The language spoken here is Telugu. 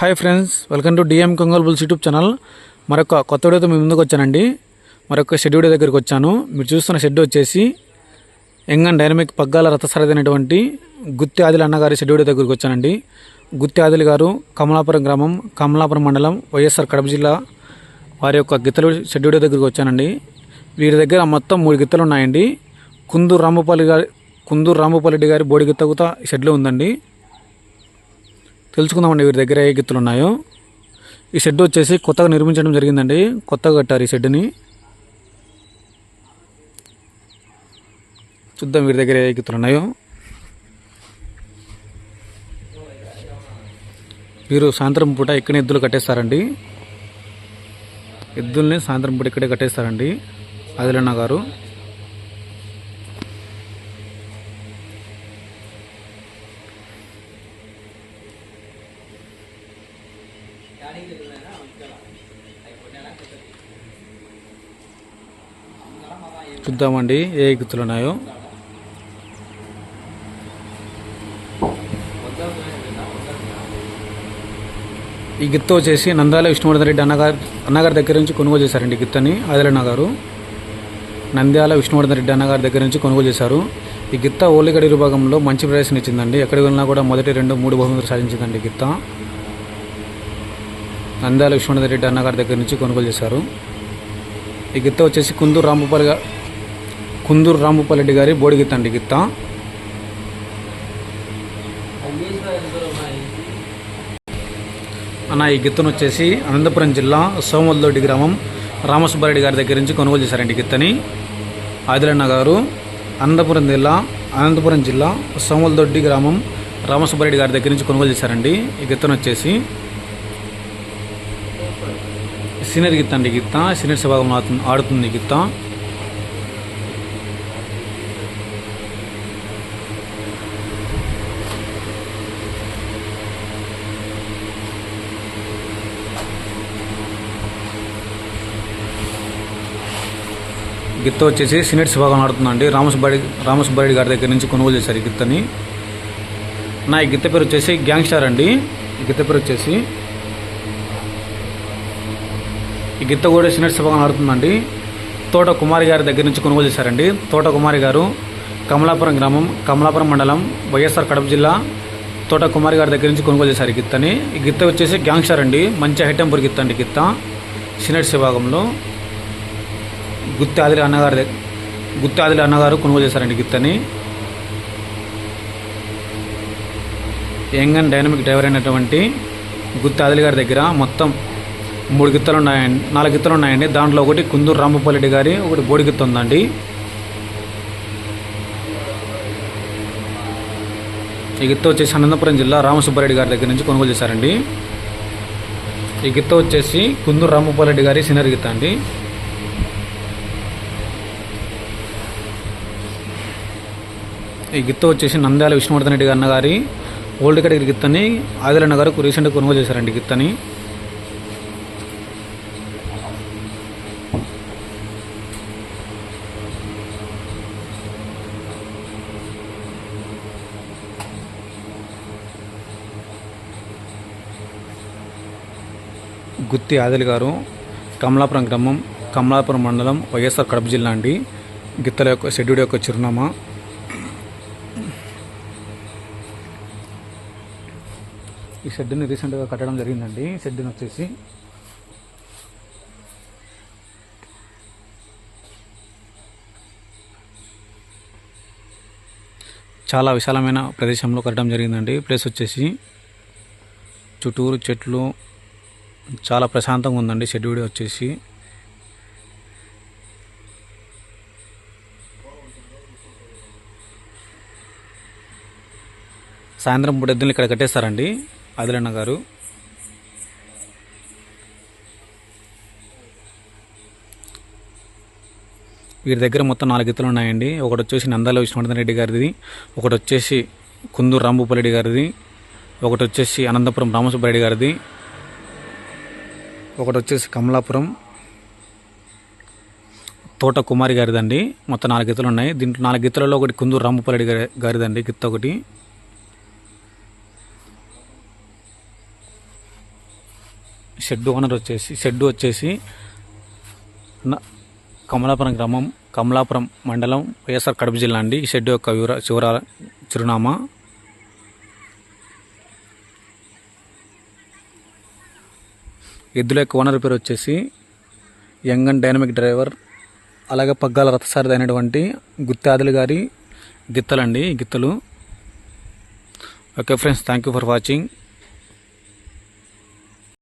Hi friends welcome to DM Ongole bulls YouTube channel. మరొక కొత్త వీడియోతో మీ ముందుకు వచ్చానండి. మరొక షెడ్ వీడియో దగ్గరికి వచ్చాను. మీరు చూస్తున్న షెడ్ వచ్చేసి యంగ్ అండ్ డైనమిక్ పగ్గాల రథసారథైనటువంటి గుత్తి ఆదిల్ అన్నగారి షెడ్ వీడియో దగ్గరికి వచ్చానండి. గుత్తి ఆదిల్ గారు కమలాపురం గ్రామం కమలాపురం మండలం వైఎస్ఆర్ కడప జిల్లా వారి యొక్క గిత్తలు షెడ్ వీడియో దగ్గరికి వచ్చానండి. వీరి దగ్గర మొత్తం మూడు గిత్తలు ఉన్నాయండి. కుందూరు రాంబపల్లి గారి కుందూరు రామపల్లి గారి బోడి గిత్త కూడా షెడ్లో ఉందండి. తెలుసుకుందామండి వీరి దగ్గర ఏ గిత్తులు ఉన్నాయో. ఈ షెడ్ వచ్చేసి కొత్తగా నిర్మించడం జరిగిందండి. కొత్తగా కట్టారు ఈ షెడ్ని చూద్దాం వీరి దగ్గర ఏ గిత్తులు ఉన్నాయో. వీరు సాయంత్రం పూట ఇక్కడే ఎద్దులు కట్టేస్తారండి. ఎద్దుల్ని సాయంత్రం పూట ఇక్కడే కట్టేస్తారండి. ఆదిలన్న గారు. చూద్దామండి ఏ గుర్తులు ఉన్నాయో. ఈ గిత్త వచ్చేసి నందాల విష్ణువర్ధన్ రెడ్డి అన్నగారు అన్నగారి దగ్గర నుంచి కొనుగోలు చేశారండి ఈ గిత్తని ఆదిలన్న గారు నంద్యాల విష్ణువర్ధన్ రెడ్డి అన్నగారి దగ్గర నుంచి కొనుగోలు చేశారు. ఈ గిత్త ఓలిగడి విభాగంలో మంచి ప్రదర్శన ఇచ్చిందండి. ఎక్కడికి వెళ్ళినా కూడా మొదటి రెండు మూడు బహుమతులు సాధించిందండి గిత్త. నంద్యాల విష్ణువర్ధన్ రెడ్డి అన్నగారి దగ్గర నుంచి కొనుగోలు చేశారు. ఈ గిత్త వచ్చేసి కుందూరు రాంభూపాల్ కుందూరు రాంభూపల్లెడ్డి గారి బోడి గిత్త అండి గిత్త. అన్న ఈ గిత్తను వచ్చేసి అనంతపురం జిల్లా సోమల్దొడ్డి గ్రామం రామసుబ్బారెడ్డి గారి దగ్గర నుంచి కొనుగోలు చేశారండి గిత్తని. ఆదిలన్న గారు అనంతపురం జిల్లా అనంతపురం జిల్లా సోమల్దొడ్డి గ్రామం రామసుబ్బారెడ్డి గారి దగ్గర నుంచి కొనుగోలు చేశారండి ఈ గిత్తను వచ్చేసి. సీనియర్ గిత్త అండి ఈ గిత్త సీనియర్ సభాగం ఆడుతుంది- ఈ గిత్త. గిత్త వచ్చేసి సినెట్స్ విభాగంలో ఆడుతుందండి. రామసుబ్బారెడ్డి రామసుబ్బారెడ్డి గారి దగ్గర నుంచి కొనుగోలు చేశారు ఈ గిత్తని. నా ఈ గిత్త పేరు వచ్చేసి గ్యాంగ్స్టార్ అండి. ఈ గిత్త పేరు వచ్చేసి ఈ గిత్త కూడా సినెట్స్ విభాగంలో ఆడుతుందండి. తోట కుమారి గారి దగ్గర నుంచి కొనుగోలు చేశారండి. తోట కుమారి గారు కమలాపురం గ్రామం కమలాపురం మండలం వైఎస్ఆర్ కడప జిల్లా తోట కుమారి గారి దగ్గర నుంచి కొనుగోలు చేశారు గిత్తని. ఈ గిత్త వచ్చేసి గ్యాంగ్స్టార్ అండి. మంచి హైటెంపర్ గిత్త అండి గిత్త. సినెట్స్ విభాగంలో గుత్తి ఆదిలి అన్నగారి దగ్గర గుత్తి అన్నగారు కొనుగోలు చేశారండి గిత్తని. యంగ్ అండ్ డైనమిక్ డ్రైవర్ అయినటువంటి గుత్తాదిలి గారి దగ్గర మొత్తం మూడు గిత్తలు ఉన్నాయండి నాలుగు గిత్తలు ఉన్నాయండి దాంట్లో ఒకటి కుందూరు రాంభూపాలరెడ్డి గారి ఒకటి బోడిగిత్త ఉందండి. ఈ గిత్త వచ్చేసి అనంతపురం జిల్లా రామసుబ్బారెడ్డి గారి దగ్గర నుంచి కొనుగోలు చేశారండి. ఈ గిత్త వచ్చేసి కుందూరు రాంభూపాలరెడ్డి గారి సీనియర్ గిత్త అండి. ఈ గిత్త వచ్చేసి నంద్యాల విష్ణువర్ధన్ రెడ్డి అన్న గారి ఓల్డ్ కేటగిరీ గిత్తని ఆదిలన్న గారు రీసెంట్గా కొనుగోలు చేశారండి గిత్తని. గుత్తి ఆదిల్ గారు కమలాపురం గ్రామం కమలాపురం మండలం వైఎస్ఆర్ కడప జిల్లా అండి. గిత్తల యొక్క షెడ్యూల్ యొక్క చిరునామా. ఈ షెడ్ని రీసెంట్గా కట్టడం జరిగిందండి. షెడ్ని వచ్చేసి చాలా విశాలమైన ప్రదేశంలో కట్టడం జరిగిందండి. ప్లేస్ వచ్చేసి చుట్టూరు చెట్లు చాలా ప్రశాంతంగా ఉందండి షెడ్యూల్ వచ్చేసి. సాయంత్రం పూట ఎద్దులు ఇక్కడ కట్టేస్తారండి. ఆదిలన్న గారు. వీరి దగ్గర మొత్తం నాలుగు ఇతలు ఉన్నాయండి. ఒకటి వచ్చేసి నందాల విష్ణువర్ధన్ రెడ్డి గారిది ఒకటి వచ్చేసి కుందూరు రాంభూపాలరెడ్డి గారిది ఒకటి వచ్చేసి అనంతపురం రామసుబ్బారెడ్డి గారిది ఒకటి వచ్చేసి కమలాపురం తోట కుమారి గారిదండి. మొత్తం నాలుగు గీతలు ఉన్నాయి. దీంట్లో నాలుగు గీతలలో ఒకటి కుందూరు రామపురెడ్డి గారి గారిదండి. గిత్త ఒకటి. షెడ్ ఓనర్ వచ్చేసి షెడ్ వచ్చేసి కమలాపురం గ్రామం కమలాపురం మండలం వైఎస్ఆర్ కడప జిల్లా అండి. ఈ షెడ్ యొక్క వివర చివర చిరునామా. ఎద్దుల యొక్క ఓనర్ పేరు వచ్చేసి యంగ్ అండ్ డైనమిక్ డ్రైవర్ అలాగే పగ్గాల రథసారి అయినటువంటి గుత్తాదులు గారి గిత్తలండి గిత్తలు. Okay friends thank you for watching.